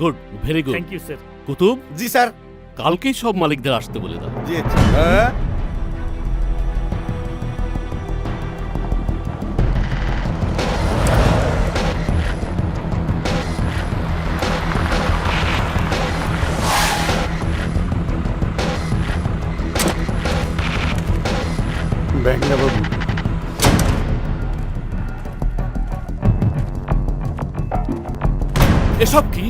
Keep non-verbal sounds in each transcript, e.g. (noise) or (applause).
Good very good thank you sir Qutub? G sir. কালকেই সব মালিকদের আসতে বলে দাও। জি হ্যাঁ? বাবু এসব কি?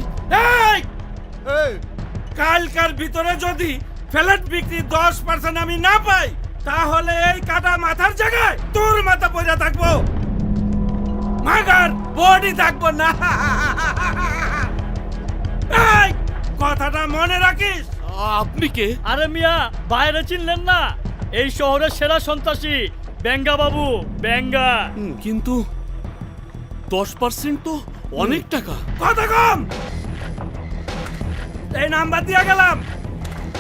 কালকার ভিতরে যদি ফ্ল্যাট বিক্রি দশ পার্সেন্ট আমি না পাই তাহলে এই কাটা মাথার জায়গায় তোর মাথা পড়ে থাকব। মাগার বডি থাকব না। কথাটা মনে রাখিস? আপনি কে? আরে মিয়া বাইরে চিনলেন না? এই শহরের সেরা সন্ত্রাসী বেঙ্গা বাবু বেঙ্গা কিন্তু দশ পার্সেন্ট তো অনেক টাকা। কথা কম! এই নাম্বার দিয়া গেলাম।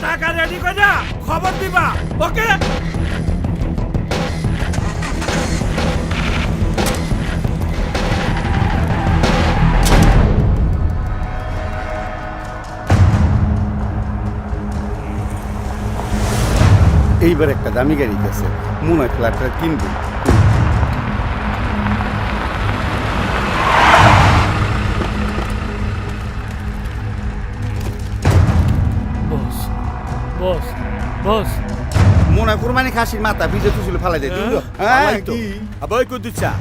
টাকা রেডি করে খবর দিবা, ওকে? এইবার একটা দামি গাড়ি গেছে। মনে হয় ফ্ল্যাটটা কিনবো। বস। মনে হয় কোরবানি খাসির মাথা ভিজে তুছিল ফালাই দেয় তুই হ্যাঁ কি? আবই কুদুচা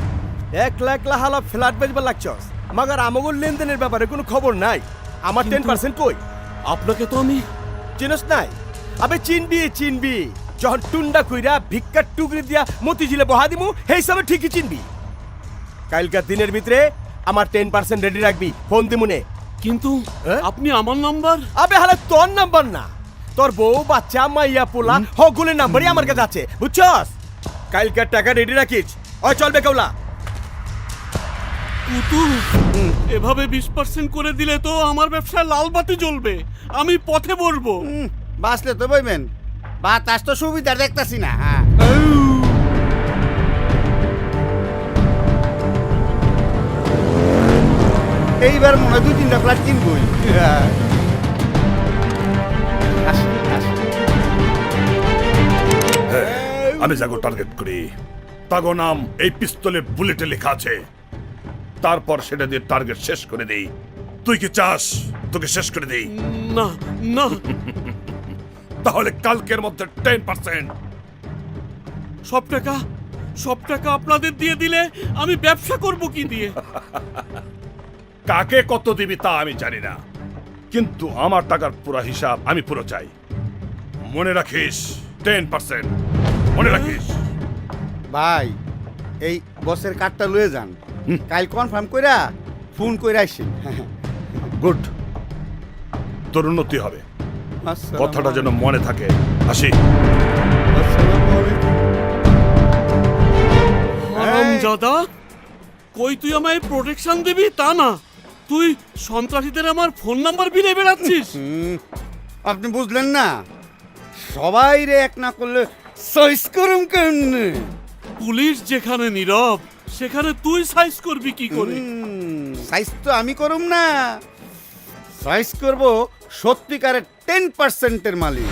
এক লাখ লাহালা ফ্ল্যাট বেচবার লাগছস। মাগার আমগর লেনদেনের ব্যাপারে কোনো খবর নাই। আমার টেন পার্সেন্ট কই? আপনাকে তো আমি চিনস নাই? আবে চিনবি চিনবি। যখন টুন্ডা কইরা ভিক্ষার টুকরি দিয়া মতিঝিলে বহা দিমু সেই হিসাবে ঠিকই চিনবি। কালকার দিনের ভিতরে আমার টেন পার্সেন্ট রেডি রাখবি। ফোন দিমুনে কিন্তু হ্যাঁ? আপনি আমার নাম্বার আবে হালে তোর নাম্বার না। তোর বউ বাচ্চা মাইয়া পোলা হগুলের নাম্বারই আমার কাছে আছে বুঝছস? কালকার টাকা রেডি রাখিস। ওই চলবে কেউলা কুতু এভাবে বিশ পার্সেন্ট করে দিলে তো আমার ব্যবসায় লাল বাতি জ্বলবে। আমি পথে বসবো। হুম, বাঁচলে তো বইবেন। বাতাস তো সুবিধা দেখতাছি না হ্যাঁ। এইবার মনে হয় দুই তিনটা ফ্ল্যাট কিনবই। (laughs) আমি যাগো টার্গেট করি। তাগো নাম এই পিস্তলে বুলেটে লেখা আছে। তারপর সেটা দিয়ে টার্গেট শেষ করে দেই। তুই কি চাস? তোকে শেষ করে দেই। না না। তাহলে কালকের মধ্যে টেন পার্সেন্ট সব টাকা সব টাকা আপনাদের দিয়ে দিলে আমি ব্যবসা করব কি দিয়ে? কাকে কত দিবি তা আমি জানি না। কিন্তু আমার টাকার পুরো হিসাব আমি পুরো চাই। মনে রাখিস টেন পার্সেন্ট মনে রাখিস। ভাই এই বসের কার্ডটা লয়ে যান। কাল কনফার্ম কইরা ফোন কইরা আইসি গুড তোর উন্নতি হবে। কথাটা যেন মনে থাকে। আসি। হারামজাদা কই তুই আমায় প্রোটেকশন দিবি তা না? তুই সন্ত্রাসীদের আমার ফোন নাম্বার বিলে বেড়াচ্ছিস। আপনি বুঝলেন না? সবাই রে এক না করলে সইস করুম কেমনে? পুলিশ যেখানে নীরব সেখানে তুই সাইজ করবি কি করে? সাইজ তো আমি করুম না। সাইজ করব সত্যিকারের টেন পার্সেন্টের মালিক।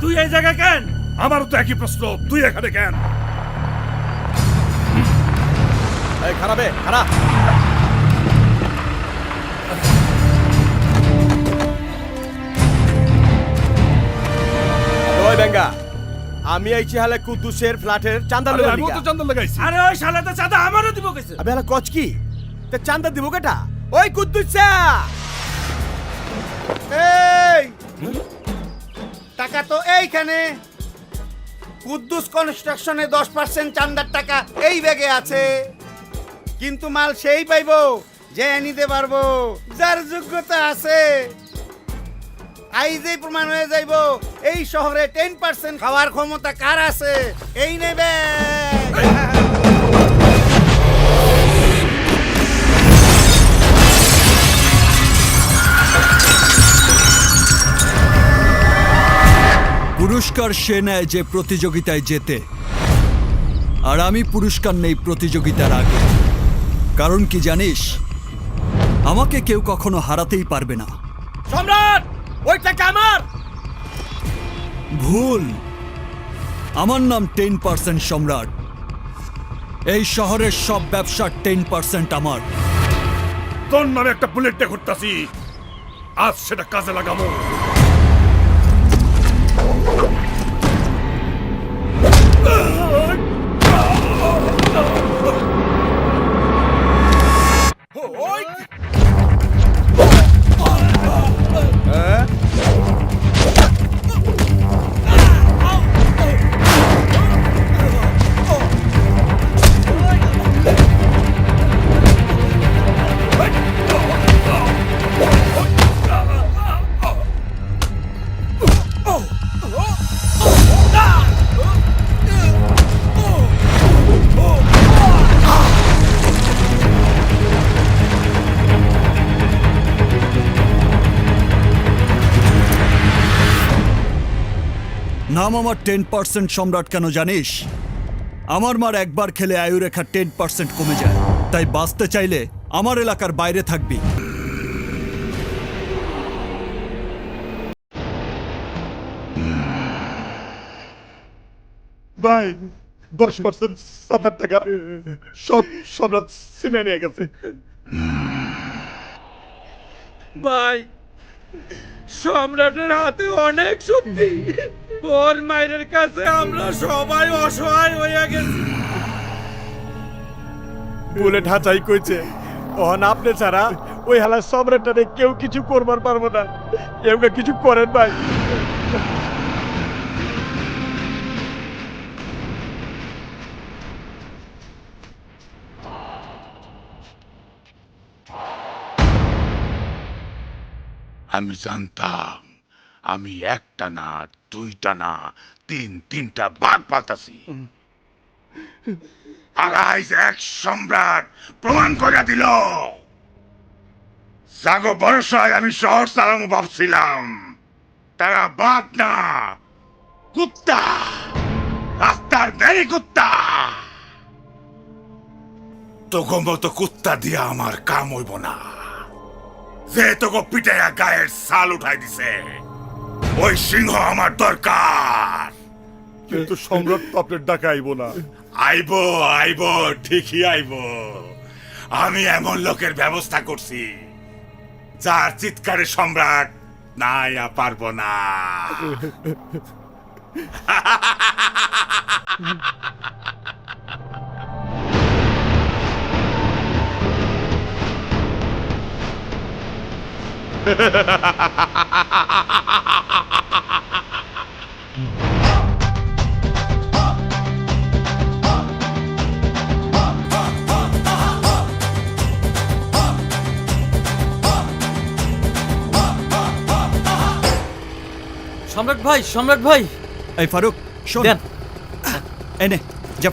তুই এই জায়গায় কেন? আমারও তো একই প্রশ্ন তুই এখানে কেন? খারাপে খারাপ। ওই বেঙ্গা আমি আইছি হালে কুদ্দুসের ফ্ল্যাটের চান্দা আরে, আমি তো। জানতে লাগাইছি। আরে ওই শালাতে চাঁদা আমারও দিব গেছে। আবে হালে কচ কি? তে চান্দা দিব কেটা? ওই কুদ্দুসা! এই! টাকা তো এইখানে। কুদ্দুস কনস্ট্রাকশনে দশ পার্সেন্ট চান্দার টাকা এই ব্যাগে আছে। কিন্তু মাল সেই পাইব, যে নিতে পারব, যার যোগ্যতা আছে। আইজেই প্রমাণ হয়ে যাইব, এই শহরে টেন পার্সেন্ট খাওয়ার ক্ষমতা কার আছে? এই নেবে পুরস্কার সে নেয় যে প্রতিযোগিতায় যেতে আর আমি পুরস্কার নেই প্রতিযোগিতার আগে। কারণ কি জানিস? আমাকে কেউ কখনো হারাতেই পারবে না। সম্রাট! ওই টাকা আমার? ভুল। আমার নাম টেন পার্সেন্ট সম্রাট। এই শহরের সব ব্যবসার টেন পার্সেন্ট আমার। তোর নামে একটা বুলেট ঘুরতাছি। আজ সেটা কাজে লাগাবো। নাম আমার টেন পার্সেন্ট সম্রাট কেন জানিস? আমার মার একবার খেলে আয়ুরেখা টেন পার্সেন্ট কমে যায়। তাই বাঁচতে চাইলে আমার এলাকার বাইরে থাকবি। ভাই দশ পার্সেন্ট সাতার টাকা সব সম্রাট সিনে নিয়ে গেছে। ভাই সম্রাটের হাতে অনেক শক্তি ওর মায়ের কাছে আমরা সবাই অসহায় হয়ে গেছি। বুলেট হাঁচাই কইছে। ওহন আপনি ছাড়া ওই হালা সম্রাটটারে কেউ কিছু করবার পারব না। এমকে কিছু করেন ভাই। আমি জানতাম আমি একটা না, দুইটা না, তিন, তিনটা বাঘ পাতাছি আর এক সম্রাট প্রমাণ করে দিল। জাগো বরসায় আমি শহর চালানো ভাবছিলাম তারা বাঘ না, কুত্তা। রাস্তার বেরি কুত্তা। তোকে মতো কুত্তা দিয়া আমার কাম হইব না। যে তোকে পিটাইয়া গায়ের সাল উঠাই দিছে। ওই সিংহ আমার দরকার। কিন্তু সম্রাট তো আপনার ডাকে আইব না। আইব আইব ঠিকই আইব। আমি এমন লোকের ব্যবস্থা করছি যার চিৎকারে সম্রাট নাই আর পারব না। (laughs) সম্রাট ভাই সম্রাট ভাই। এই ফারুক শোন। দেন। এনে যা।